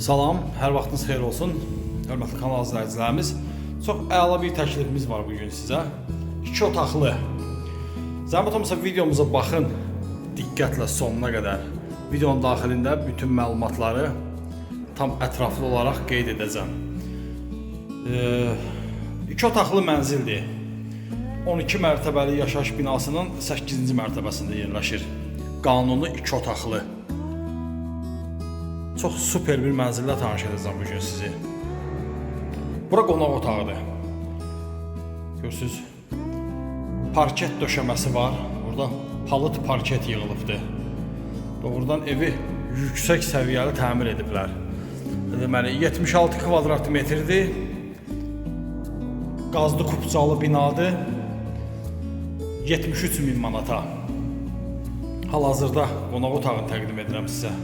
Salam, hər vaxtınız xeyir olsun. Hörmətli kanal izləyicilərimiz. Çox əla bir təklifimiz var bu gün sizə. 2 otaqlı. Zəhmət olmasa videomuza baxın diqqətlə sonuna qədər. Videonun daxilində bütün məlumatları tam ətraflı olaraq qeyd edəcəm. 2 otaqlı mənzildir. 12 mərtəbəli yaşayış binasının 8-ci mərtəbəsində yerləşir. Qanuni 2 otaqlı. Çox super bir mənzillə tanış edəcəm bu gün sizi. Bura qonaq otağıdır. Görürsüz? Parket döşəməsi var. Burada palıd parket yığılıbdır. Doğrudan evi yüksək səviyyəli təmir ediblər. Deməli 76 kvadrat metrdir. Qazlı kupcalı binadır. 73 min manata. Hal-hazırda qonaq otağını təqdim edirəm sizə.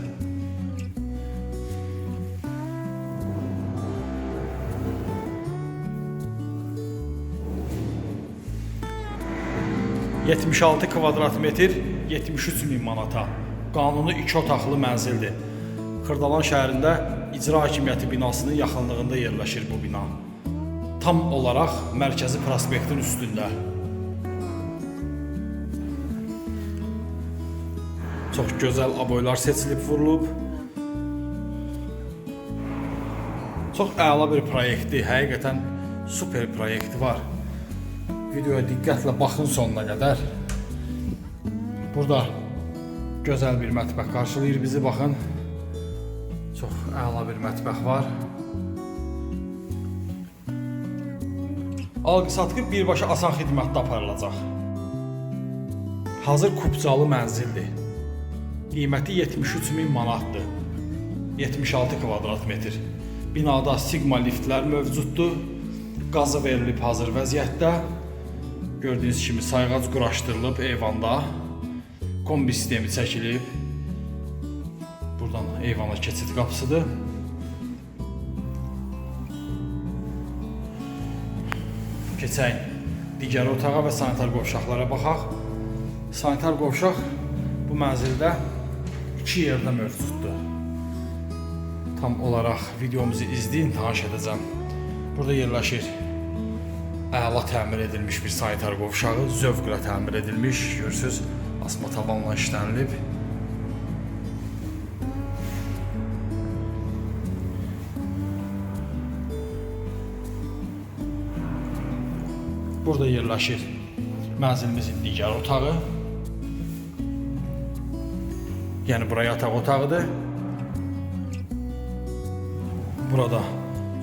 ...76 kvadrat metr, 73 min manata. Qanuni 2 otaqlı mənzildir. Xırdalan şəhərində icra hakimiyyəti binasının yaxınlığında yerləşir bu bina. Tam olaraq mərkəzi prospektin üstündə. Çox gözəl aboylar seçilib vurulub. Çox əla bir proyektdir. Həqiqətən super proyekti var. Videoya diqqətlə baxın sonuna qədər. Burada gözəl bir mətbəx qarşılayır bizi baxın. Çox əla bir mətbəx var. Alqı-satqı birbaşa asan xidmətdə aparılacaq. Hazır kupcalı mənzildir. Qiyməti 73 min manatdır. 76 kvadrat metr. Binada sigma liftlər mövcuddur. Qazı verilib hazır vəziyyətdə. Gördüyünüz kimi sayğac quraşdırılıb eyvanda. Kombi sistemi çəkilib. Buradan eyvana keçid qapısıdır. Keçək digər otağa və sanitar qovşaqlara baxaq. Sanitar qovşaq bu mənzildə iki yerdə mövcuddur. Tam olaraq videomuzu izləyin, tanış edəcəm. Burada yerləşir əla təmir edilmiş bir sanitar qovşağı, zövqlə təmir edilmiş, görürsüz, asma tavanla işlənilib. Burada yerləşir mənzilimizin digər otağı. Yəni bura yataq otağıdır. Burada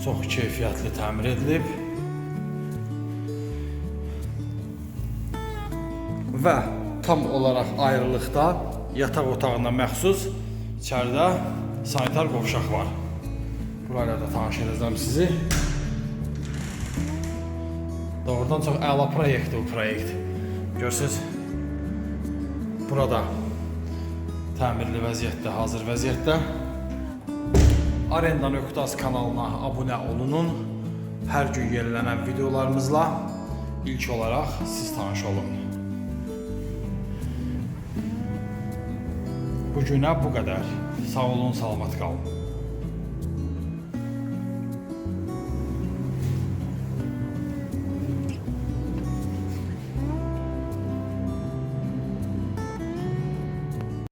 çox keyfiyyətli təmir edilib. Və tam olaraq ayrılıqda yataq otağına məxsus içəridə sanitar qovşaq var. Burayla da tanış edəcəm sizi. Doğrudan çox əla proyektdir bu proyekt. Görürsüz? Burada təmirli vəziyyətdə, hazır vəziyyətdə. Arenda Nöqtas kanalına abunə olunun. Hər gün yenilənən videolarımızla ilk olaraq siz tanış olun. Bugünə bu qədər. Sağ olun, salamat qalın.